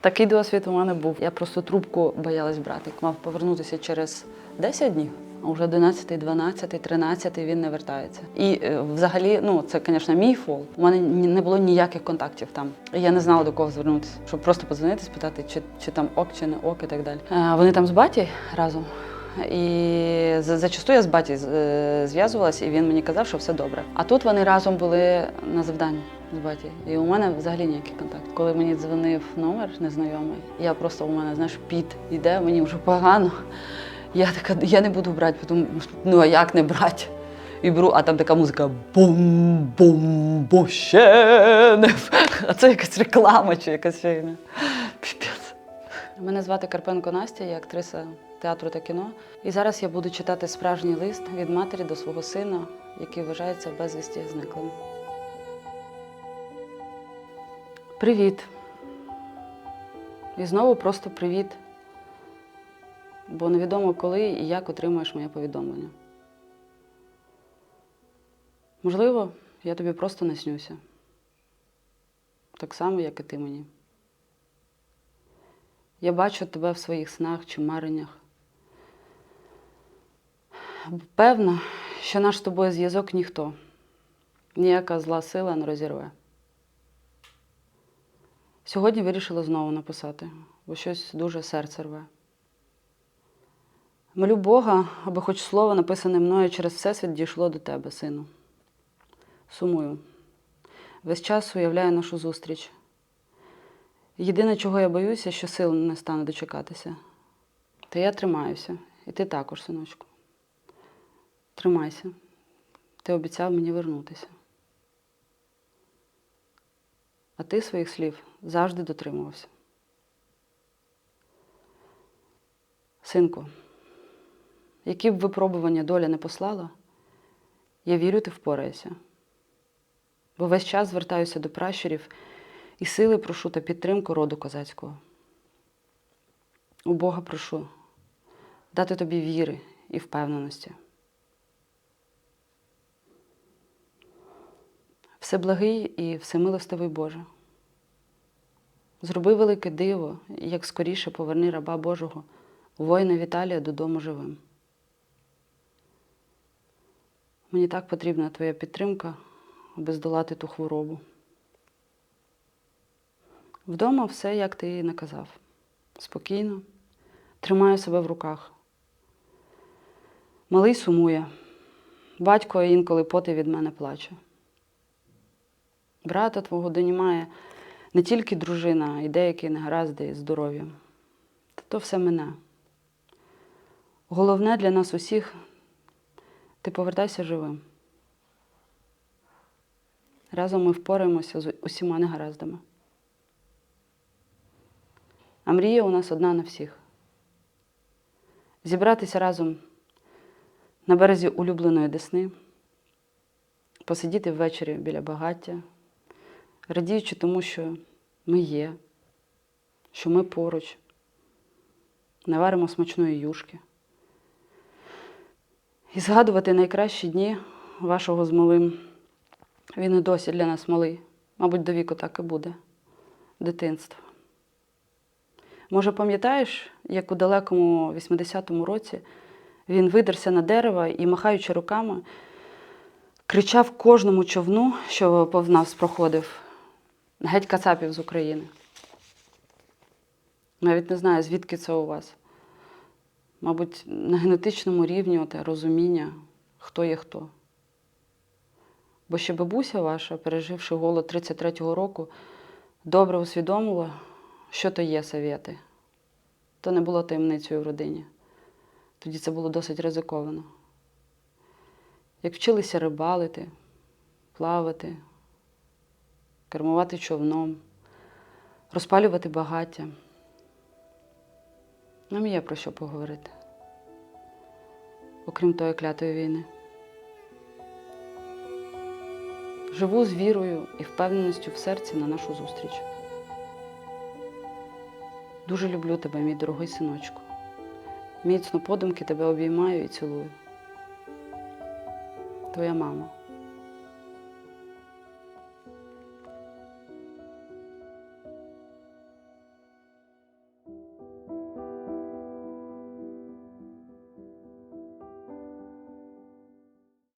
Такий досвід у мене був. Я просто трубку боялась брати. Мав повернутися через 10 днів. А вже 11, 12, 13 він не вертається. І е, взагалі, ну це, звісно, мій фол. У мене не було ніяких контактів там. Я не знала до кого звернутися, щоб просто подзвонити, спитати, чи, чи там ок, чи не ок, і так далі. Е, Вони там з баті разом. І за- зачасту я з баті е, зв'язувалась, і він мені казав, що все добре. А тут вони разом були на завданні з баті. І у мене взагалі ніякий контакт. Коли мені дзвонив номер незнайомий, я просто у мене, знаєш, піт іде, мені вже погано. Я така, я не буду брати, тому ну а як не брати? І беру, а там така музика бум-бум, ще не. А це якась реклама чи якась фігня. Піпець. Мене звати Карпенко Настя, я актриса театру та кіно. І зараз я буду читати справжній лист від матері до свого сина, який вважається безвісті зниклим. Привіт. І знову просто привіт. Бо невідомо коли і як отримаєш моє повідомлення. Можливо, я тобі просто наснюся. Так само, як і ти мені. Я бачу тебе в своїх снах чи мареннях. Певна, що наш з тобою зв'язок ніхто, ніяка зла сила не розірве. Сьогодні вирішила знову написати, бо щось дуже серце рве. Молю Бога, аби хоч слово, написане мною через Всесвіт, дійшло до тебе, сину. Сумую. Весь час уявляю нашу зустріч. Єдине, чого я боюся, що сил не стане дочекатися. Та я тримаюся, і ти також, синочку. Тримайся. Ти обіцяв мені вернутися. А ти своїх слів завжди дотримувався. Синку, які б випробування доля не послала, я вірю, ти впораєшся. Бо весь час звертаюся до пращурів і сили прошу та підтримку роду козацького. У Бога прошу дати тобі віри і впевненості. Всеблагий і всемилостивий Боже. Зроби велике диво, як скоріше поверни раба Божого, воїна Віталія додому живим. Мені так потрібна твоя підтримка, аби здолати ту хворобу. Вдома все, як ти і наказав. Спокійно, тримаю себе в руках. Малий сумує, батько інколи поти від мене плаче. Брата твого донімає не тільки дружина, а й деякі негаразди з здоров'ям. Та то все мене. Головне для нас усіх ти повертайся живим. Разом ми впораємося з усіма негараздами. А мрія у нас одна на всіх. Зібратися разом на березі улюбленої десни, посидіти ввечері біля багаття, радіючи тому, що ми є, що ми поруч, наваримо смачної юшки. І згадувати найкращі дні вашого з малим. Він і досі для нас малий. Мабуть, до віку так і буде. Дитинство. Може, пам'ятаєш, як у далекому 80-му році він видерся на дерево і, махаючи руками, кричав кожному човну, що повз нас проходив, геть кацапів з України. Навіть не знаю, звідки це у вас. Мабуть, на генетичному рівні оте розуміння, хто є хто. Бо ще бабуся ваша, переживши голод 33-го року, добре усвідомила, що то є совєти. То не було таємницею в родині. Тоді це було досить ризиковано. Як вчилися рибалити, плавати, кермувати човном, розпалювати багаття. Нам є про що поговорити, окрім тої клятої війни. Живу з вірою і впевненістю в серці на нашу зустріч. Дуже люблю тебе, мій дорогий синочку. Міцно подумки тебе обіймаю і цілую. Твоя мама.